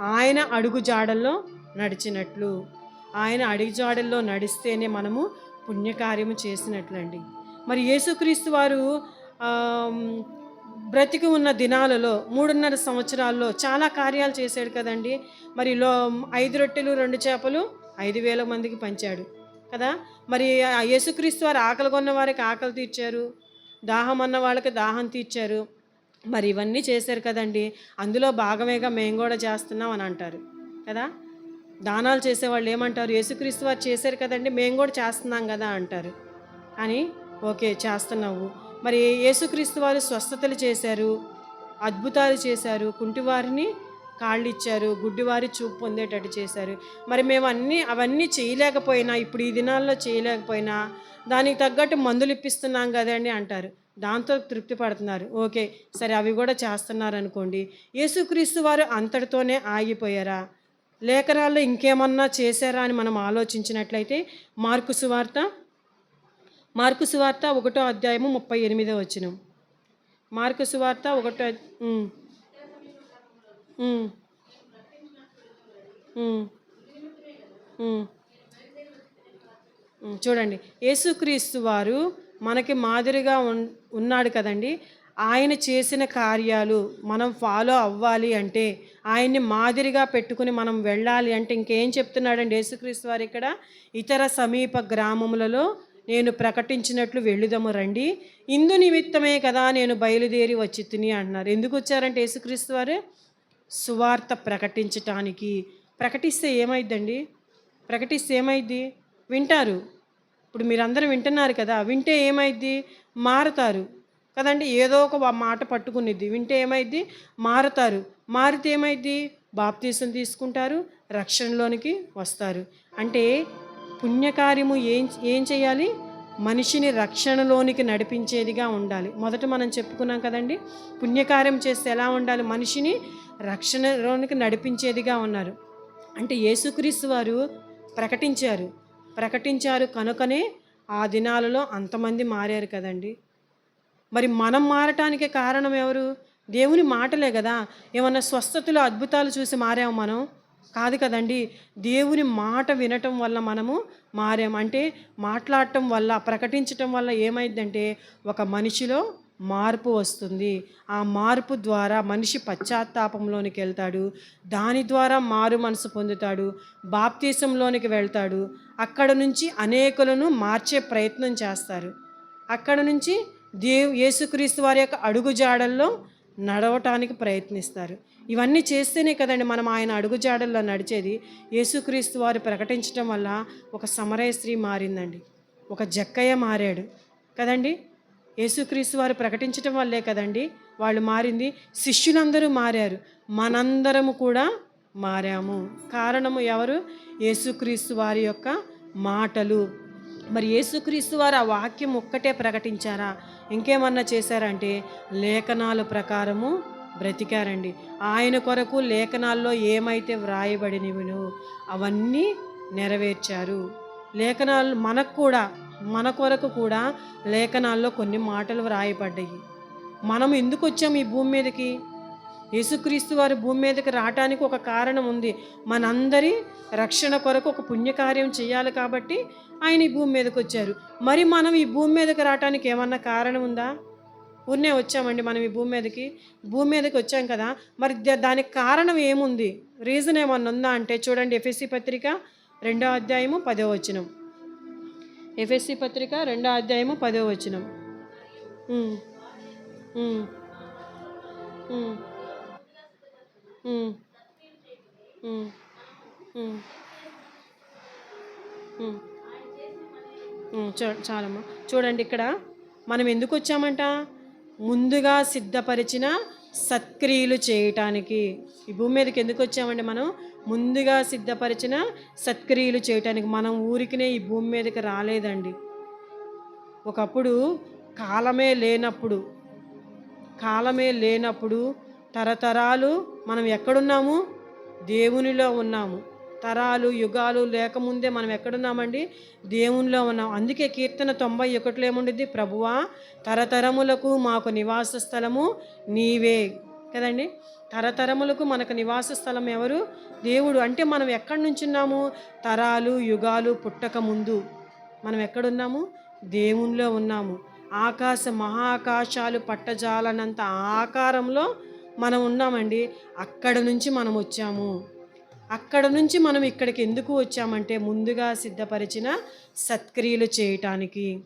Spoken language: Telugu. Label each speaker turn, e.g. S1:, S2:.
S1: ఆయన అడుగు జాడల్లో నడిచినట్లు. ఆయన అడుగు జాడల్లో నడిస్తేనే మనము పుణ్యకార్యము చేసినట్లండి. మరి యేసుక్రీస్తు వారు బ్రతికి ఉన్న దినాలలో మూడున్నర సంవత్సరాల్లో చాలా కార్యాలు చేశాడు కదండి. మరి లో ఐదు రొట్టెలు రెండు చేపలు ఐదు వేల మందికి పంచాడు కదా. మరి యేసుక్రీస్తు వారు ఆకలి కొన్న వారికి ఆకలి తీర్చారు. దాహం అన్న వాళ్ళకి దాహం తీర్చారు. మరి ఇవన్నీ చేశారు కదండి. అందులో భాగమేగా మేము కూడా చేస్తున్నాం అని అంటారు. కదా? దానాలు చేసేవాళ్ళు ఏమంటారు? యేసుక్రీస్తు వారు చేశారు కదండి మేము కూడా చేస్తున్నాం కదా అంటారు. అని ఓకే చేస్తున్నావు. మరి యేసుక్రీస్తు వారు స్వస్థతలు చేశారు అద్భుతాలు చేశారు కుంటివారిని కాళ్ళు ఇచ్చారు గుడ్డివారి చూపు పొందేటట్టు చేశారు. మరి మేము అన్నీ అవన్నీ చేయలేకపోయినా ఇప్పుడు ఈ దినాల్లో చేయలేకపోయినా దానికి తగ్గట్టు మందులు ఇప్పిస్తున్నాం కదండి అంటారు. దాంతో తృప్తి పడుతున్నారు. ఓకే సరే అవి కూడా చేస్తున్నారు అనుకోండి యేసుక్రీస్తు వారు అంతటితోనే ఆగిపోయారా? లేఖనాల్లో ఇంకేమన్నా చేశారా అని మనం ఆలోచించినట్లయితే మార్కు సువార్త మార్కు సువార్త ఒకటో అధ్యాయము ముప్పై ఎనిమిదో వచ్చినం మార్కు సువార్త ఒకటో చూడండి. యేసుక్రీస్తు వారు మనకి మాదిరిగా ఉన్నాడు కదండి. ఆయన చేసిన కార్యాలు మనం ఫాలో అవ్వాలి అంటే ఆయన్ని మాదిరిగా పెట్టుకుని మనం వెళ్ళాలి అంటే ఇంకేం చెప్తున్నాడండి యేసుక్రీస్తు వారు ఇక్కడ? ఇతర సమీప గ్రామములలో నేను ప్రకటించినట్లు వెళ్ళుదము రండి. ఇందు నిమిత్తమే కదా నేను బయలుదేరి వచ్చి తిని అంటున్నారు ఎందుకు వచ్చారంటే యేసుక్రీస్తు వారు? సువార్త ప్రకటించటానికి. ప్రకటిస్తే ఏమైందండి ప్రకటిస్తే ఏమైద్ది? వింటారు. ఇప్పుడు మీరందరూ వింటున్నారు కదా వింటే ఏమైద్ది? మారుతారు. కదండి ఏదో ఒక మాట పట్టుకునిద్ది. వింటే ఏమైంది మారుతారు. మారితే ఏమైద్ది? బాప్తీసం తీసుకుంటారు రక్షణలోనికి వస్తారు. అంటే పుణ్యకార్యము ఏం ఏం చేయాలి? మనిషిని రక్షణలోనికి నడిపించేదిగా ఉండాలి. మొదట మనం చెప్పుకున్నాం కదండి పుణ్యకార్యం చేస్తే ఎలా ఉండాలి? మనిషిని రక్షణలోనికి నడిపించేదిగా ఉన్నారు. అంటే యేసుక్రీస్తు వారు ప్రకటించారు. ప్రకటించారు కనుకనే ఆ దినాలలో అంతమంది మారారు కదండి. మరి మనం మారటానికి కారణం ఎవరు? దేవుని మాటలే కదా. ఏమన్నా స్వస్థతలు అద్భుతాలు చూసి మారాము మనం? కాదు కదండి దేవుని మాట వినటం వల్ల మనము మారాం. అంటే మాట్లాడటం వల్ల ప్రకటించటం వల్ల ఏమైందంటే ఒక మనిషిలో మార్పు వస్తుంది. ఆ మార్పు ద్వారా మనిషి పశ్చాత్తాపంలోనికి వెళ్తాడు. దాని ద్వారా మారు మనసు పొందుతాడు. బాప్తీసంలోనికి వెళ్తాడు. అక్కడ నుంచి అనేకులను మార్చే ప్రయత్నం చేస్తారు. అక్కడ నుంచి దేవ్ యేసుక్రీస్తు వారి యొక్క అడుగుజాడల్లో నడవటానికి ప్రయత్నిస్తారు. ఇవన్నీ చేస్తేనే కదండి మనం ఆయన అడుగుజాడల్లో నడిచేది. యేసుక్రీస్తు వారు ప్రకటించడం వల్ల ఒక సమరయ స్త్రీ మారిందండి. ఒక జక్కయ్య మారాడు. కదండి? యేసుక్రీస్తు వారు ప్రకటించడం వల్లే కదండి వాళ్ళు మారింది. శిష్యులందరూ మారారు. మనందరము కూడా మారాము. కారణము ఎవరు? యేసుక్రీస్తు వారి యొక్క మాటలు. మరి యేసుక్రీస్తు వారు ఆ వాక్యం ఒక్కటే ప్రకటించారా? ఇంకేమన్నా చేశారంటే లేఖనాల ప్రకారము బ్రతికారండి. ఆయన కొరకు లేఖనాల్లో ఏమైతే వ్రాయబడినవినో అవన్నీ నెరవేర్చారు. లేఖనాలు మనకు కూడా మన కొరకు కూడా లేఖనాల్లో కొన్ని మాటలు వ్రాయబడ్డాయి. మనం ఎందుకు వచ్చాం ఈ భూమి మీదకి? యేసుక్రీస్తు వారి భూమి మీదకి రావటానికి ఒక కారణం ఉంది. మనందరి రక్షణ కొరకు ఒక పుణ్యకార్యం చేయాలి కాబట్టి ఆయన ఈ భూమి మీదకి వచ్చారు. మరి మనం ఈ భూమి మీదకి రావటానికి ఏమన్నా కారణం ఉందా? ఊరినే వచ్చామండి మనం ఈ భూమి మీదకి. భూమి మీదకి వచ్చాం కదా. మరి ద- దానికి కారణం ఏముంది? రీజన్ ఏమన్నా ఉందా అంటే చూడండి ఎఫ్ఎస్సి పత్రిక రెండో అధ్యాయము పదో వచనం. ఎఫ్ఎస్సి పత్రిక రెండో అధ్యాయము పదో వచనం. Mm. Mm. Mm. చూ చాలమ్మా. చూడండి ఇక్కడ మనం ఎందుకు వచ్చామంట? ముందుగా సిద్ధపరిచిన సత్క్రియలు చేయటానికి. ఈ భూమి మీదకి ఎందుకు వచ్చామండి మనం? ముందుగా సిద్ధపరిచిన సత్క్రియలు చేయటానికి. మనం ఊరికినే ఈ భూమి మీదకి రాలేదండి. ఒకప్పుడు కాలమే లేనప్పుడు కాలమే లేనప్పుడు తరతరాలు మనం ఎక్కడున్నాము? దేవునిలో ఉన్నాము. తరాలు యుగాలు లేకముందే మనం ఎక్కడున్నామండి? దేవునిలో ఉన్నాం అందుకే కీర్తన తొంభై ఒకటిలో ఏముండిద్ది? ప్రభువా తరతరములకు మాకు నివాస స్థలము నీవే. కదండి? తరతరములకు మనకు నివాస స్థలం ఎవరు? దేవుడు. అంటే మనం ఎక్కడి నుంచి ఉన్నాము? తరాలు యుగాలు పుట్టక ముందు. మనం ఎక్కడున్నాము? దేవునిలో ఉన్నాము. ఆకాశ మహాకాశాలు పట్టజాలనంత ఆకారంలో మనం ఉన్నామండి అక్కడ నుంచి మనం వచ్చాము. అక్కడ నుంచి మనం ఇక్కడికి ఎందుకు వచ్చామంటే ముందుగా సిద్ధపరిచిన సత్క్రియలు చేయటానికి.